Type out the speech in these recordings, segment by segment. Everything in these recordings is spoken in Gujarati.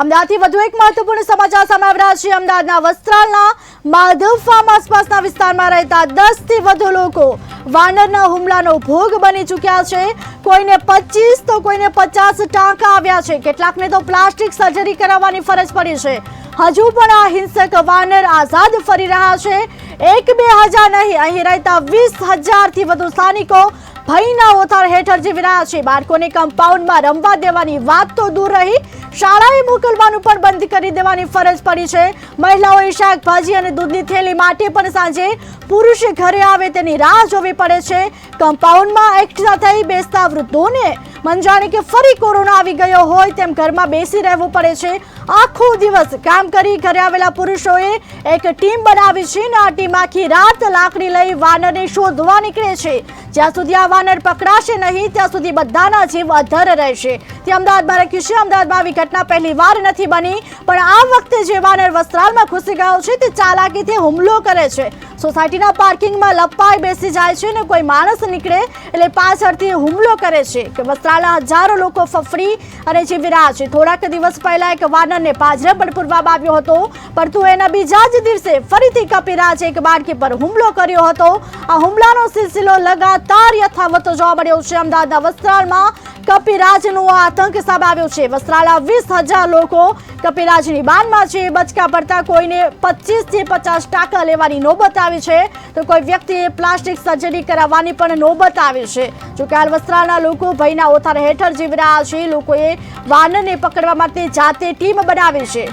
અમદાવાદથી વધુ એક મહત્વપૂર્ણ સમાચાર સામે આવી છે. અમદાવાદના વસ્ત્રાલના માધવ ફાર્મ આસપાસના વિસ્તારમાં રહેતા દસથી વધુ લોકો વાનરના હુમલાનો ભોગ બની ચૂક્યા છે. કોઈને પચીસ તો કોઈને પચાસ ટાંકા આવ્યા છે. કેટલાકને તો પ્લાસ્ટિક સર્જરી કરાવવાની ફરજ પડી છે. હજુ પણ આ હિંસક વાનર આઝાદ ફરી રહ્યા છે. એક બે હજાર નહીં, અહીં રહેતા વીસ હજારથી વધુ સ્થાનિકો ભયના ઓથાર હેઠળ જીવી રહ્યા છે. બાળકોને કમ્પાઉન્ડમાં રમવા દેવાની વાત તો દૂર રહી. શાળાએ મોકલવાનું પણ બંધ કરી દેવાની ફરજ પડી છે. મહિલાઓએ શાકભાજી અને દૂધની થેલી માટે પણ સાંજે પુરુષ ઘરે આવે તેની રાહ જોવી પડે છે. કમ્પાઉન્ડમાં એકઠા થઈ બેસતા વૃદ્ધોને મન જાણે કે ફરી કોરોના આવી ગયો હોય તેમ ઘરમાં બેસી રહેવું પડે છે. આખો દિવસ કામ કરી ઘરે આવેલા પુરુષોએ એક ટીમ બનાવી છે આ ટીમ આખી રાત લાકડી લઈ વાનરને શોધવા નીકળે છે. જ્યાં સુધી આ વાનર પકડાશે નહીં, ત્યાં સુધી બધાના જીવ અધર રહેશે. તે અમદાવાદમાં લખ્યું છે. અમદાવાદમાં આવી ઘટના પહેલી વાર નથી બની, પણ આ વખતે જે વાનર વસ્ત્રાલમાં ઘૂસી ગયો છે, તે ચાલાકીથી હુમલો કરે છે. સોસાયટીના પાર્કિંગમાં લપાઈ બેસી જાય છે ને કોઈ માણસ નીકળે એટલે પાછળથી હુમલો કરે છે કે વસ્ત્રાલા હજારો લોકો ફફડી અને જીવી રહ્યા છે. થોડાક દિવસ પહેલા એક વાનરને પાજરે પણ પૂરવામાં આવ્યો હતો, પરંતુ એના બીજા જ દિવસે ફરીથી કપિરાજે એક બાળકી પર હુમલો કર્યો હતો. આ હુમલાનો સિલસિલો લગાતાર યથાવત જોવા મળ્યો છે. અમદાવાદના વસ્ત્રાલમાં કપિરાજનો આતંક સામે છે. વસ્ત્રાલા વીસ હજાર લોકો કપિરાજની બાનમાં છે. બચકા પડતા કોઈને પચીસથી પચાસ ટાંકા લેવાની નોબત આવી છે. તો કોઈ વ્યક્તિએ પ્લાસ્ટિક સર્જરી કરાવવાની પણ નોબત આવી છે. જોકે હાલ વસ્ત્રાલના લોકો ભયના ઓથાર હેઠળ જીવી રહ્યા છે. લોકોએ વાનને પકડવા માટે જાતે ટીમ બનાવી છે.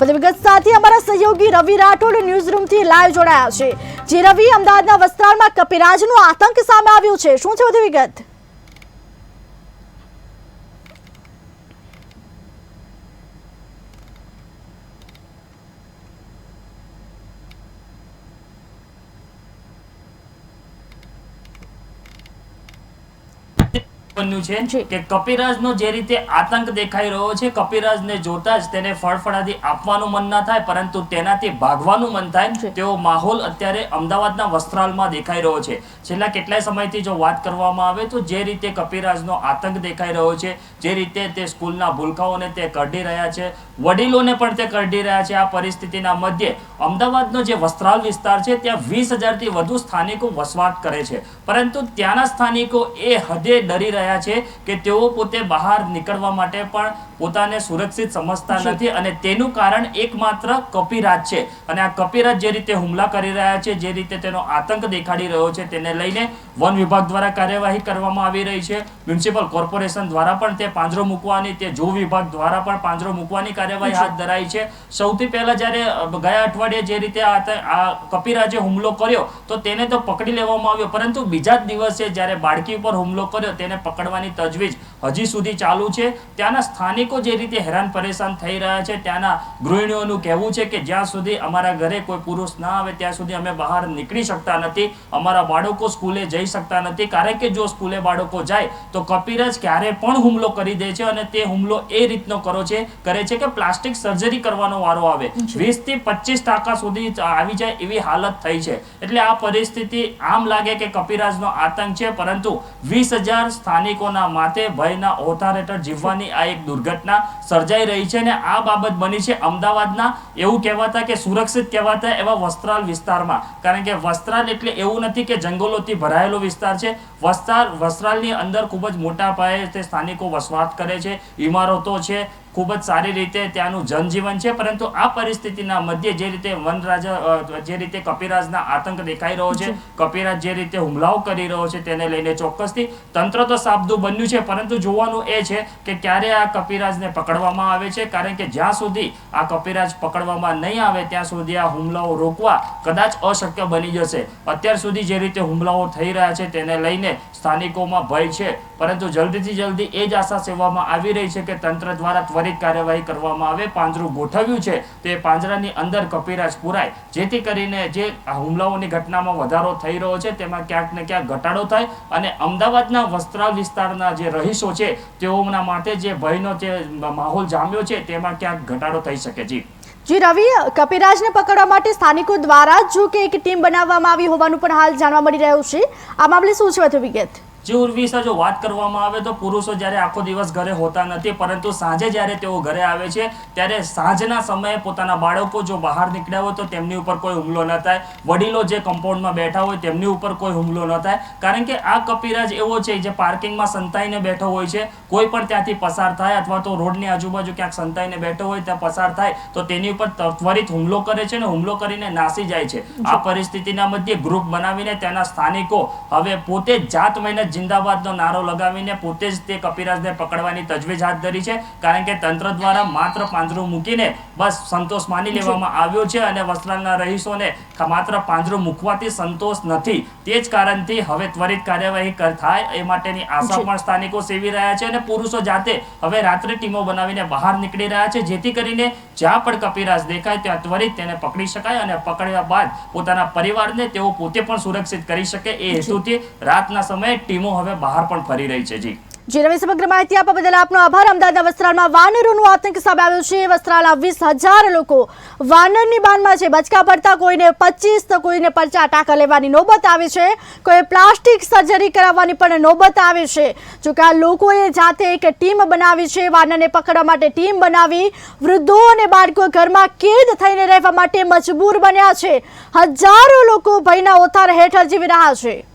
વધુ વિગત સાથે અમારા સહયોગી રવિ રાઠોડ ન્યૂઝ રૂમથી લાઈવ જોડાયા છે. જે રવિ અમદાવાદના વસ્ત્રાલમાં કપિરાજનો આતંક સામે આવ્યો છે. શું છે વધુ વિગત? બન્યું છે. કે કપિરાજનો જે રીતે આતંક દેખાઈ રહ્યો છે કપિરાજને જોતા જ તેને ફળફળાદી આપવાનું મન ના થાય પરંતુ તેનાથી ભાગવાનું મન થાય. તેવો માહોલ અત્યારે અમદાવાદના વસ્ત્રાલમાં દેખાઈ રહ્યો છે. છેલ્લા કેટલાય સમયથી જો વાત કરવામાં આવે તો જે રીતે કપિરાજનો આતંક દેખાઈ રહ્યો છે જે રીતે તે સ્કૂલના ભૂલકાઓને તે કરડી રહ્યા છે વડીલોને પણ તે કરડી રહ્યા છે આ પરિસ્થિતિના મધ્યે. અમદાવાદનો જે વસ્ત્રાલ વિસ્તાર છે ત્યાં વીસ હજારથી વધુ સ્થાનિકો વસવાટ કરે છે. પરંતુ ત્યાંના સ્થાનિકો એ હદે ડરી રહ્યા છે કે તેઓ પોતે બહાર નીકળવા માટે પણ પોતાને સુરક્ષિત સમજતા નથી અને તેનું કારણ એકમાત્ર કપિરાજ છે. અને આ કપિરાજ જે રીતે હુમલા કરી રહ્યા છે જે રીતે તેનો આતંક દેખાડી રહ્યો છે તેને લઈને વન વિભાગ દ્વારા કાર્યવાહી કરવામાં આવી રહી છે. મ્યુનિસિપલ કોર્પોરેશન દ્વારા પણ તે પાંજરો મૂકવાની તે જૂ વિભાગ દ્વારા પણ પાંજરો મૂકવાની કાર્યવાહી હાથ ધરાઈ છે. સૌથી પહેલા જ્યારે ગયા અઠવાડિયે જે રીતે આ કપિરાજે હુમલો કર્યો તો તેને તો પકડી લેવામાં આવ્યો. પરંતુ બીજા જ દિવસે જ્યારે બાળકી ઉપર હુમલો કર્યો તેને પકડવાની તજવીજ હજી સુધી ચાલુ છે. ત્યાંના સ્થાનિકો જે રીતે હેરાન પરેશાન થઈ રહ્યા છે ત્યાંના ગૃહિણીઓનું કહેવું છે કે જ્યાં સુધી અમારા ઘરે કોઈ પુરુષ ના આવે ત્યાં સુધી અમે બહાર નીકળી શકતા નથી અમારા બાળકો સ્કૂલે જઈ શકતા નથી. કારણ કે જો સ્કૂલે બાળકો જાય તો કપિરાજ ક્યારે પણ હુમલો કરી દે છે અને તે હુમલો એ રીતનો કરો છે કરે છે કે પ્લાસ્ટિક સર્જરી કરવાનો વારો આવે. વીસથી પચીસ ટકા સુધી આવી જાય એવી હાલત થઈ છે. એટલે આ પરિસ્થિતિ આમ લાગે કે કપિરાજનો આતંક છે પરંતુ વીસ હજાર સ્થાનિકોના માથે ભયના ઓથાર હેઠળ જીવવાની આ એક દુર્ઘટના સર્જાઈ રહી છે અને આ બાબત બની છે અમદાવાદના. એવું કહેવાતા કે સુરક્ષિત કહેવાતા એવા વસ્ત્રાલ વિસ્તારમાં. કારણ કે વસ્ત્રાલ એટલે એવું નથી કે જંગલોથી ભરાયેલો વિસ્તાર છે. વસ્ત્રાલ, વસ્ત્રાલની અંદર ખૂબ જ મોટા પાયે તે સ્થાનિકો વસવાટ કરે છે. ઇમારતો છે ખૂબ જ સારી રીતે ત્યાંનું જનજીવન છે પરંતુ આ પરિસ્થિતિના મધ્યે જે રીતે વનરાજા જે રીતે કપિરાજના આતંક દેખાઈ રહ્યો છે કપિરાજ જે રીતે હુમલાઓ કરી રહ્યો છે તેને લઈને ચોક્કસથી તંત્ર તો સાબદું બન્યું છે પરંતુ જોવાનું એ છે કે ક્યારે આ કપિરાજને પકડવામાં આવે છે કારણ કે જ્યાં સુધી આ કપિરાજ પકડવામાં નહીં આવે ત્યાં સુધી આ હુમલાઓ રોકવા કદાચ અશક્ય બની જશે. અત્યાર સુધી જે રીતે હુમલાઓ થઈ રહ્યા છે તેને લઈને સ્થાનિકોમાં ભય છે પરંતુ જલ્દીથી જલ્દી એ જ આશા સેવામાં આવી રહી છે કે તંત્ર દ્વારા ત્વરિત કાર્યવાહી કરવામાં આવે. પાંજરું ગોઠવ્યું છે. તે પાંજરાની અંદર કપિરાજ પુરાય. જેથી કરીને જે હુમલાઓની ઘટનામાં વધારો થઈ રહ્યો છે, તેમાં ક્યાંક ને ક્યાંક ઘટાડો થાય અને અમદાવાદના વસ્ત્રાલ વિસ્તારના જે રહીશો છે, તેઓના માટે જે ભયનો જે માહોલ જામ્યો છે, તેમાં ક્યાંક ઘટાડો થઈ શકે છે. જી રવિ, કપિરાજને પકડવા માટે સ્થાનિકો દ્વારા જ કે એક ટીમ બનાવવામાં આવી હોવાનું પણ હાલ જાણવા મળી રહ્યું છે. આ મામલે શું છે વધુ વિગત? જે ઉર્વિશા જો વાત કરવામાં આવે તો પુરુષો જ્યારે આખો દિવસ ઘરે હોતા નથી પરંતુ સાંજે જ્યારે તેઓ ઘરે આવે છે ત્યારે સાંજના સમયે પોતાના બાળકો જો બહાર નીકળ્યા હોય તો તેમની ઉપર કોઈ હુમલો ન થાય. વડીલો જે કમ્પાઉન્ડમાં બેઠા હોય તેમની ઉપર કોઈ હુમલો ન થાય. કારણ કે આ કપિરાજ એવો છે જે પાર્કિંગમાં સંતાઈને બેઠો હોય છે કોઈ પણ ત્યાંથી પસાર થાય અથવા તો રોડની આજુબાજુ ક્યાંક સંતાઈને બેઠો હોય ત્યાં પસાર થાય તો તેની ઉપર ત્વરિત હુમલો કરે છે ને હુમલો કરીને નાસી જાય છે. આ પરિસ્થિતિના મધ્યે ગ્રુપ બનાવીને તેના સ્થાનિકો હવે પોતે જાત જાત મહેનત જિંદાબાદનો નારો લગાવીને પોતે જ તે કપિરાજને પકડવાની તજવીજ હાથ ધરી છે. કારણ કે તંત્ર દ્વારા માત્ર પાંજરું મૂકીને બસ સંતોષ માની લેવામાં આવ્યો છે અને વસ્ત્રાલના રહીશોને માત્ર પાંજરું મૂકવાથી સંતોષ નથી. તે જ કારણથી હવે ત્વરિત કાર્યવાહી થાય એ માટેની આશા પણ સ્થાનિકો સેવી રહ્યા છે અને પુરુષો જાતે હવે રાત્રે ટીમો બનાવીને બહાર નીકળી રહ્યા છે. જેથી કરીને જ્યાં પણ કપિરાજ દેખાય ત્યાં ત્વરિત તેને પકડી શકાય અને પકડ્યા બાદ પોતાના પરિવારને તેઓ પોતે પણ સુરક્ષિત કરી શકે એ હેતુથી રાતના સમયે ટીમો હવે બહાર પણ ફરી રહી છે, જી. જી રવિ સમગ્ર માહિતી આપવા બદલ આપનો આભાર. અમદાવાદના વસ્ત્રાલમાં વાનરોનું આતંક સામે આવ્યો છે. વસ્ત્રાલના વીસ હજાર લોકો વાનરની બાનમાં છે. બચકા પડતા કોઈને પચીસ તો કોઈને પરચા ટાંકા લેવાની નોબત આવી છે. કોઈ પ્લાસ્ટિક સર્જરી કરાવવાની પણ નોબત આવી છે. જો કે આ લોકોએ જાતે એક ટીમ બનાવી છે. વાનરને પકડવા માટે ટીમ બનાવી વૃદ્ધો અને બાળકો ઘરમાં કેદ થઈને રહેવા માટે મજબૂર બન્યા છે. હજારો લોકો ભયના ઓથાર હેઠળ જીવી રહ્યા છે.